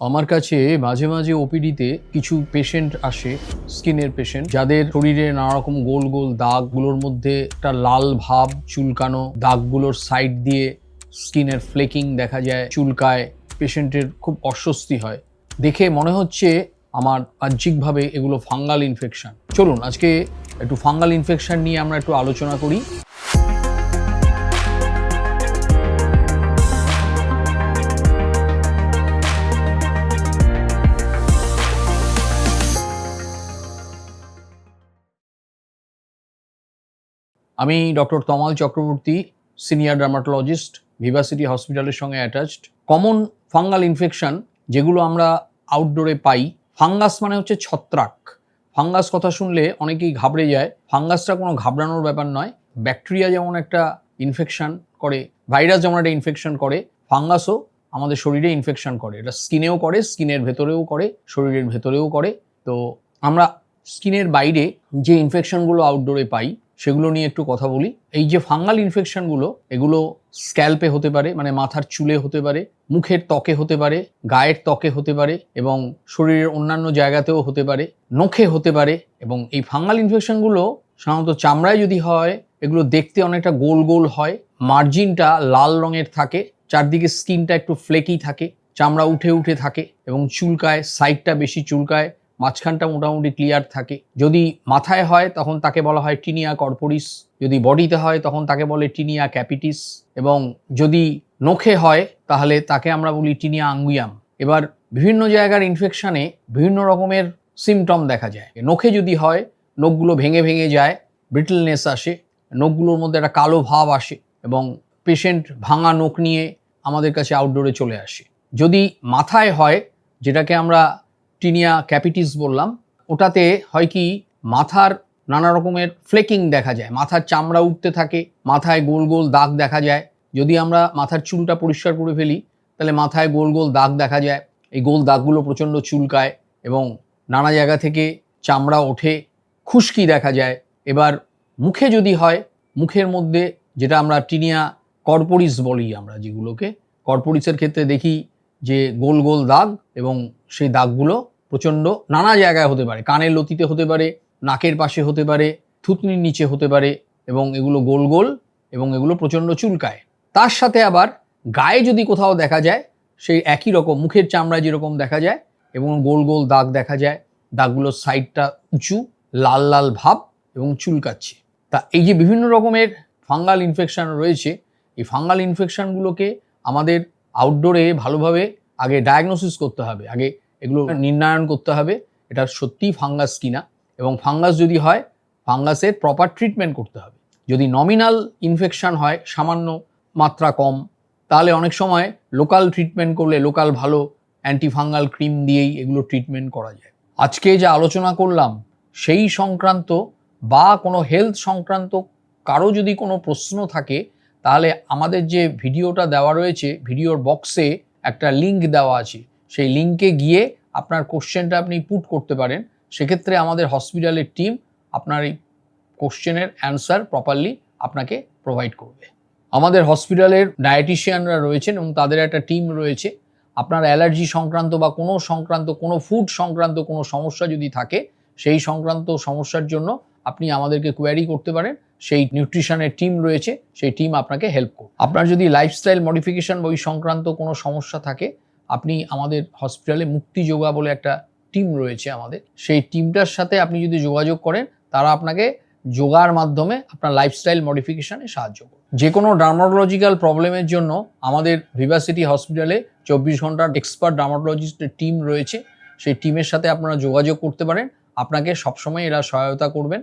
আমার কাছে মাঝে মাঝে ওপিডিতে কিছু পেশেন্ট আসে, স্কিনের পেশেন্ট যাদের শরীরে নানা রকম গোল গোল দাগগুলোর মধ্যে একটা লাল ভাব চুলকানো, দাগগুলোর সাইড দিয়ে স্কিনের ফ্লেকিং দেখা যায়, চুলকায়, পেশেন্টের খুব অস্বস্তি হয়। দেখে মনে হচ্ছে আমার বাহ্যিকভাবে এগুলো ফাঙ্গাল ইনফেকশন চলুন, আজকে একটু ফাঙ্গাল ইনফেকশন নিয়ে আমরা একটু আলোচনা করি। আমি doctor Tamal Chakraborty, senior dermatologist Vivacity হসপিটালের সঙ্গে অ্যাটাচড। কমন ফাঙ্গাল ইনফেকশন, যেগুলো আমরা আউটডোরে পাই, ফাঙ্গাস মানে হচ্ছে ছত্রাক। ফাঙ্গাস কথা শুনলে অনেকেই ঘাবড়ে যায়। ফাঙ্গাসটা কোনো ঘাবড়ানোর ব্যাপার নয়। ব্যাকটেরিয়া যেমন একটা ইনফেকশন করে ভাইরাস যেমন একটা ইনফেকশন করে, ফাঙ্গাসও আমাদের শরীরে ইনফেকশন করে। এটা স্কিনেও করে, স্কিনের ভেতরেও করে, শরীরের ভেতরেও করে। তো আমরা স্কিনের বাইরে যে ইনফেকশনগুলো আউটডোরে পাই সেগুলো নিয়ে একটু কথা বলি। এই যে ফাঙ্গাল ইনফেকশনগুলো এগুলো স্ক্যাল্পে হতে পারে মানে মাথার চুলে হতে পারে, মুখের ত্বকে হতে পারে, গায়ের ত্বকে হতে পারে এবং শরীরের অন্যান্য জায়গাতেও হতে পারে, নখে হতে পারে এবং এই ফাঙ্গাল ইনফেকশনগুলো সাধারণত চামড়ায় যদি হয়, এগুলো দেখতে অনেকটা গোল গোল হয়, মার্জিনটা লাল রঙের থাকে, চারদিকে স্কিনটা একটু ফ্লেকি থাকে, চামড়া উঠে উঠে থাকে এবং চুলকায় সাইডটা বেশি চুলকায় মাঝখানটা মোটামুটি ক্লিয়ার থাকে। যদি মাথায় হয়, তখন তাকে বলা হয় টিনিয়া কর্পোরিস। যদি বডিতে হয়, তখন তাকে বলে টিনিয়া ক্যাপিটিস। এবং যদি নখে হয়, তাহলে তাকে আমরা বলি টিনিয়া আঙ্গুয়াম। এবার বিভিন্ন জায়গার ইনফেকশানে বিভিন্ন রকমের সিমটম দেখা যায়। নখে যদি হয়, নখগুলো ভেঙে ভেঙে যায় ব্রিটলনেস আসে, নখগুলোর মধ্যে একটা কালো ভাব আসে এবং পেশেন্ট ভাঙা নখ নিয়ে আমাদের কাছে আউটডোরে চলে আসে। যদি মাথায় হয়, যেটাকে আমরা টিনিয়া ক্যাপিটিস বললাম, ওটাতে হয় কি, মাথার নানা রকমের ফ্লেকিং দেখা যায়। মাথার চামড়া উঠতে থাকে, মাথায় গোল গোল দাগ দেখা যায়। যদি আমরা মাথার চুলটা পরিষ্কার করে ফেলি, তাহলে মাথায় গোল গোল দাগ দেখা যায়। এই গোল দাগগুলো প্রচণ্ড চুলকায় এবং নানা জায়গা থেকে চামড়া ওঠে, খুশকি দেখা যায়। এবার মুখে যদি হয়, মুখের মধ্যে যেটা আমরা টিনিয়া কর্পোরিস বলি আমরা, যেগুলোকে কর্পোরিসের ক্ষেত্রে দেখি যে গোল গোল দাগ এবং সেই দাগগুলো প্রচণ্ড নানা জায়গায় হতে পারে। কানের লতিতে হতে পারে, নাকের পাশে হতে পারে, থুতনির নিচে হতে পারে এবং এগুলো গোল গোল এবং এগুলো প্রচণ্ড চুলকায়। তার সাথে আবার গায়ে যদি কোথাও দেখা যায়, সেই একই রকম মুখের চামড়ায় যেরকম দেখা যায় এবং গোল গোল দাগ দেখা যায়, দাগগুলোর সাইডটা উঁচু, লাল লাল ভাব এবং চুলকাচ্ছে। তা এই যে বিভিন্ন রকমের ফাঙ্গাল ইনফেকশান রয়েছে, এই ফাঙ্গাল ইনফেকশানগুলোকে আমাদের আউটডোরে ভালোভাবে আগে ডায়াগনোসিস করতে হবে আগে এগুলো নির্ণয়ন করতে হবে এটা সত্যিই ফাঙ্গাস কিনা এবং ফাঙ্গাস যদি হয় ফাঙ্গাসের প্রপার ট্রিটমেন্ট করতে হবে। যদি নমিনাল ইনফেকশান হয় সামান্য মাত্রা কম তাহলে অনেক সময় লোকাল ট্রিটমেন্ট করলে লোকাল ভালো অ্যান্টিফাঙ্গাল ক্রিম দিয়েই এগুলো ট্রিটমেন্ট করা যায়। আজকে যা আলোচনা করলাম সেই সংক্রান্ত বা কোনো হেলথ সংক্রান্ত কারও যদি কোনো প্রশ্ন থাকে তাহলে আমাদের যে ভিডিওটা দেওয়া রয়েছে, ভিডিওর বক্সে একটা লিংক দেওয়া আছে। সেই লিঙ্কে গিয়ে আপনার কোশ্চেনটা আপনি পুট করতে পারেন। সেক্ষেত্রে আমাদের হসপিটালের টিম আপনার এই কোশ্চেনের অ্যান্সার প্রপারলি আপনাকে প্রোভাইড করবে। আমাদের হসপিটালের ডায়েটিশিয়ানরা রয়েছেন এবং তাদের একটা টিম রয়েছে। আপনার অ্যালার্জি সংক্রান্ত বা কোনো সংক্রান্ত, কোনো ফুড সংক্রান্ত কোনো সমস্যা যদি থাকে, সেই সংক্রান্ত সমস্যার জন্য আপনি আমাদেরকে কোয়ারি করতে পারেন। সেই নিউট্রিশনের টিম রয়েছে, সেই টিম আপনাকে হেল্প করবে। আপনার যদি লাইফস্টাইল মডিফিকেশন বা ওই সংক্রান্ত কোনো সমস্যা থাকে, আপনি আমাদের হসপিটালে মুক্তি যোগা বলে একটা টিম রয়েছে আমাদের। সেই টিমটার সাথে আপনি যদি যোগাযোগ করেন, তারা আপনাকে যোগার মাধ্যমে আপনার লাইফস্টাইল মডিফিকেশানে সাহায্য করবে। যে কোনো ডার্মাটোলজিক্যাল প্রবলেমের জন্য আমাদের ভিভাসিটি হসপিটালে চব্বিশ ঘণ্টার এক্সপার্ট ডার্মাটোলজিস্টের টিম রয়েছে। সেই টিমের সাথে আপনারা যোগাযোগ করতে পারেন। আপনাকে সবসময় এরা সহায়তা করবেন।